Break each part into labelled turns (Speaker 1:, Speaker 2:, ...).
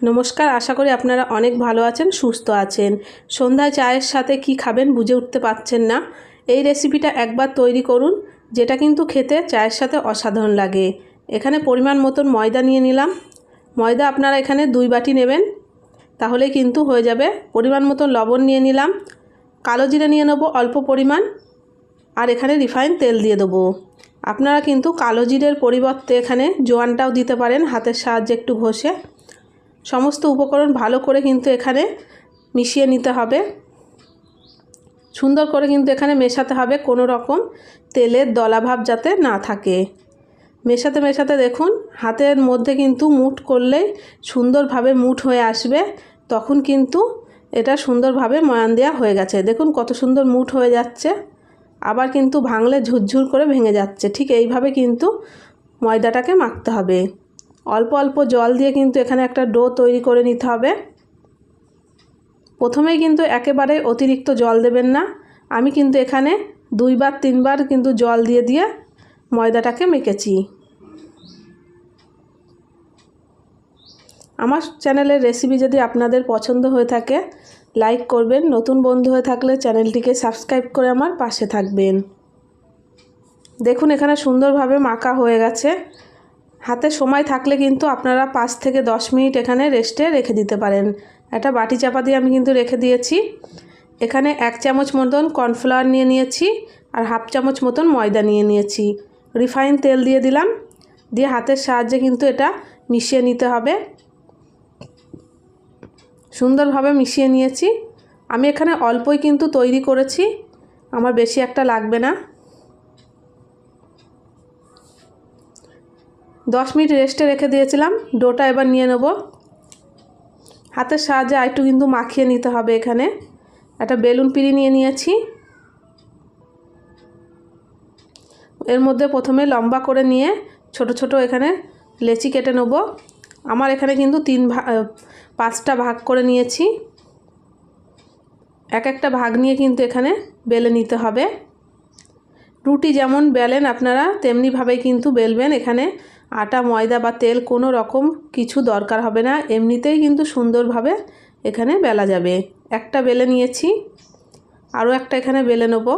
Speaker 1: নমস্কার, আশা করি আপনারা অনেক ভালো আছেন, সুস্থ আছেন। সন্ধ্যায় চায়ের সাথে কি খাবেন বুঝে উঠতে পারছেন না। এই রেসিপিটা একবার তৈরি করুন, যেটা কিন্তু খেতে চায়ের সাথে অসাধারণ লাগে। এখানে পরিমাণ মতন ময়দা নিয়ে নিলাম। ময়দা আপনারা এখানে দুই বাটি নেবেন, তাহলে কিন্তু হয়ে যাবে। পরিমাণ মতন লবণ নিয়ে নিলাম। কালো জিরে নিয়ে নেব অল্প পরিমাণ, আর এখানে রিফাইন তেল দিয়ে দেবো। আপনারা কিন্তু কালো জিরের পরিবর্তে এখানে জোয়ানটাও দিতে পারেন, হাতের সাহায্যে একটু ঘষে। সমস্ত উপকরণ ভালো করে কিন্তু এখানে মিশিয়ে নিতে হবে। সুন্দর করে কিন্তু এখানে মেশাতে হবে কোনো রকম তেলের দলাভাব যাতে না থাকে। মেশাতে মেশাতে দেখুন, হাতের মধ্যে কিন্তু মুঠ করলেই সুন্দরভাবে মুঠ হয়ে আসবে। তখন কিন্তু এটা সুন্দরভাবে ময়ান দেওয়া হয়ে গেছে। দেখুন কত সুন্দর মুঠ হয়ে যাচ্ছে। আবার কিন্তু ভাঙলে ঝুরঝুর করে ভেঙে যাচ্ছে। ঠিক এইভাবে কিন্তু ময়দাটাকে মাখতে হবে। অল্প অল্প জল দিয়ে কিন্তু এখানে একটা ডো তৈরি করে নিতে হবে। প্রথমেই কিন্তু একেবারে অতিরিক্ত জল দেবেন না। আমি কিন্তু এখানে দুইবার, তিনবার কিন্তু জল দিয়ে দিয়ে ময়দাটাকে মেখেছি। আমার চ্যানেলের রেসিপি যদি আপনাদের পছন্দ হয়ে থাকে, লাইক করবেন। নতুন বন্ধু হয়ে থাকলে চ্যানেলটিকে সাবস্ক্রাইব করে আমার পাশে থাকবেন। দেখুন, এখানে সুন্দরভাবে মাখা হয়ে গেছে। হাতে সময় থাকলে কিন্তু আপনারা পাঁচ থেকে দশ মিনিট এখানে রেস্টে রেখে দিতে পারেন। একটা বাটি চাপা দিয়ে আমি কিন্তু রেখে দিয়েছি। এখানে এক চামচ মতন কর্নফ্লাওয়ার নিয়ে নিয়েছি আর হাফ চামচ মতন ময়দা নিয়ে নিয়েছি। রিফাইন তেল দিয়ে দিলাম। দিয়ে হাতের সাহায্যে কিন্তু এটা মিশিয়ে নিতে হবে। সুন্দরভাবে মিশিয়ে নিয়েছি। আমি এখানে অল্পই কিন্তু তৈরি করেছি। আমার বেশি একটা লাগবে না। দশ মিনিট রেস্টে রেখে দিয়েছিলাম, ডোটা এবার নিয়ে নেব। হাতের সাহায্যে আরেকটু কিন্তু মাখিয়ে নিতে হবে এখানে। একটা বেলুন পিড়ি নিয়ে নিয়েছি। এর মধ্যে প্রথমে লম্বা করে নিয়ে ছোট ছোট এখানে লেচি কেটে নেব। আমার এখানে কিন্তু তিন পাঁচটা ভাগ করে নিয়েছি। এক একটা ভাগ নিয়ে কিন্তু এখানে বেলে নিতে হবে। রুটি যেমন বেলেন আপনারা তেমনিভাবেই কিন্তু বেলবেন। এখানে আটা, ময়দা বা তেল কোনো রকম কিছু দরকার হবে না। এমনিতেই কিন্তু সুন্দরভাবে এখানে বেলা যাবে। একটা বেলে নিয়েছি। আরও একটা এখানে বেলে নেব।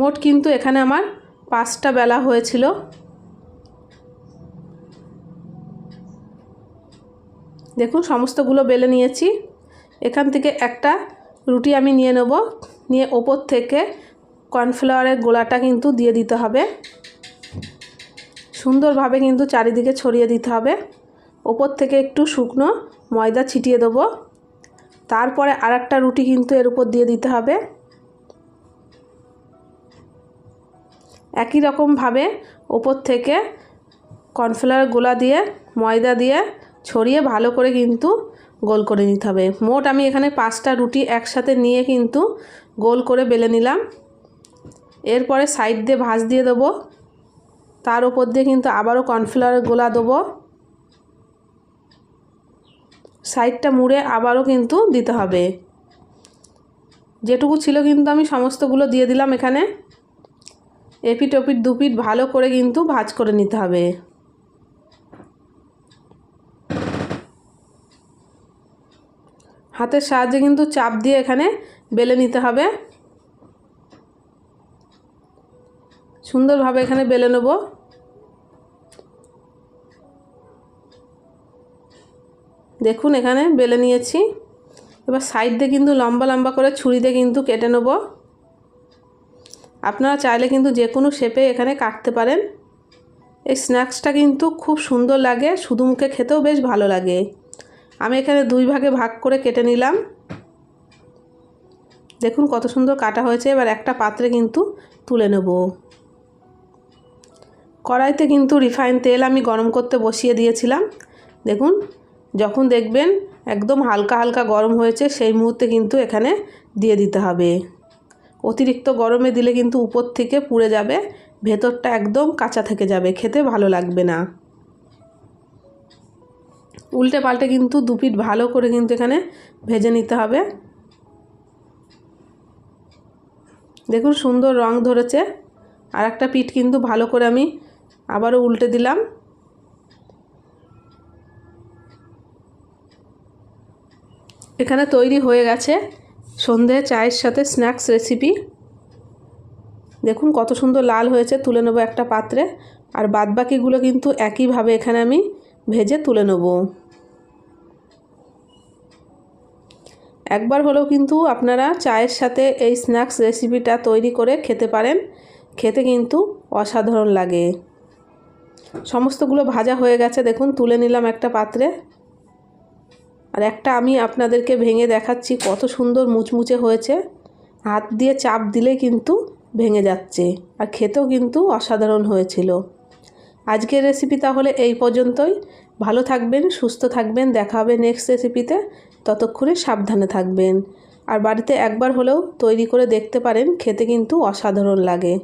Speaker 1: মোট কিন্তু এখানে আমার পাঁচটা বেলা হয়েছিল। দেখুন, সমস্তগুলো বেলে নিয়েছি। এখান থেকে একটা রুটি আমি নিয়ে নেব। নিয়ে ওপর থেকে কর্নফ্লাওয়ারের গোলাটা কিন্তু দিয়ে দিতে হবে। সুন্দরভাবে কিন্তু চারিদিকে ছড়িয়ে দিতে হবে। ওপর থেকে একটু শুকনো ময়দা ছিটিয়ে দেবো। তারপরে আর একটা রুটি কিন্তু এর উপর দিয়ে দিতে হবে। একই রকমভাবে ওপর থেকে কর্নফ্লাওয়ার গোলা দিয়ে ময়দা দিয়ে ছড়িয়ে ভালো করে কিন্তু গোল করে নিতে হবে। মোট আমি এখানে পাঁচটা রুটি একসাথে নিয়ে কিন্তু গোল করে বেলে নিলাম। এরপরে সাইড দিয়ে ভাঁজ দিয়ে দেবো। তার উপর দিয়ে কিন্তু আবারও কর্নফ্লাওয়ার গোলা দেবো। সাইডটা মুড়ে আবারও কিন্তু দিতে হবে। যেটুকু ছিল কিন্তু আমি সমস্তগুলো দিয়ে দিলাম এখানে। এপিট ওপিট দুপিট ভালো করে কিন্তু ভাজ করে নিতে হবে। হাতের সাহায্যে কিন্তু চাপ দিয়ে এখানে বেলে নিতে হবে। সুন্দরভাবে এখানে বেলে নেব। দেখুন, এখানে বেলে নিয়েছি। এবার সাইড দিয়ে কিন্তু লম্বা লম্বা করে ছুরি দিয়ে কিন্তু কেটে নেব। আপনারা চাইলে কিন্তু যে কোনো শেপে এখানে কাটতে পারেন। এই স্ন্যাক্সটা কিন্তু খুব সুন্দর লাগে, শুধু মুখে খেতেও বেশ ভালো লাগে। আমি এখানে দুই ভাগে ভাগ করে কেটে নিলাম। দেখুন কত সুন্দর কাটা হয়েছে, এবার একটা পাত্রে কিন্তু তুলে নেব। কড়াইতে কিন্তু রিফাইন তেল আমি গরম করতে বসিয়ে দিয়েছিলাম। দেখুন, যখন দেখবেন একদম হালকা হালকা গরম হয়েছে, সেই মুহূর্তে কিন্তু এখানে দিয়ে দিতে হবে। অতিরিক্ত গরমে দিলে কিন্তু উপর থেকে পুড়ে যাবে, ভেতরটা একদম কাঁচা থেকে যাবে, খেতে ভালো লাগবে না। উল্টে পাল্টে কিন্তু দু পিঠ ভালো করে কিন্তু এখানে ভেজে নিতে হবে। দেখুন সুন্দর রং ধরেছে। আর একটা পিঠ কিন্তু ভালো করে আমি আবারও উল্টে দিলাম। এখানে তৈরি হয়ে গেছে সন্ধে চায়ের সাথে স্ন্যাক্স রেসিপি। দেখুন কত সুন্দর লাল হয়েছে, তুলে নেব একটা পাত্রে। আর বাদবাকিগুলো কিন্তু একইভাবে এখানে আমি ভেজে তুলে নেব। একবার হলেও কিন্তু আপনারা চায়ের সাথে এই স্ন্যাক্স রেসিপিটা তৈরি করে খেতে পারেন। খেতে কিন্তু অসাধারণ লাগে। সমস্তগুলো ভাজা হয়ে গেছে, দেখুন, তুলে নিলাম একটা পাত্রে। আর একটা আমি আপনাদেরকে ভেঙে দেখাচ্ছি, কত সুন্দর মুচমুচে হয়েছে। হাত দিয়ে চাপ দিলে কিন্তু ভেঙে যাচ্ছে। আর খেতেও কিন্তু অসাধারণ হয়েছিল। আজকের রেসিপি তাহলে এই পর্যন্তই। ভালো থাকবেন, সুস্থ থাকবেন, দেখা হবে নেক্সট রেসিপিতে ততক্ষণে সাবধানে থাকবেন। আর বাড়িতে একবার হলেও তৈরি করে দেখতে পারেন, খেতে কিন্তু অসাধারণ লাগে।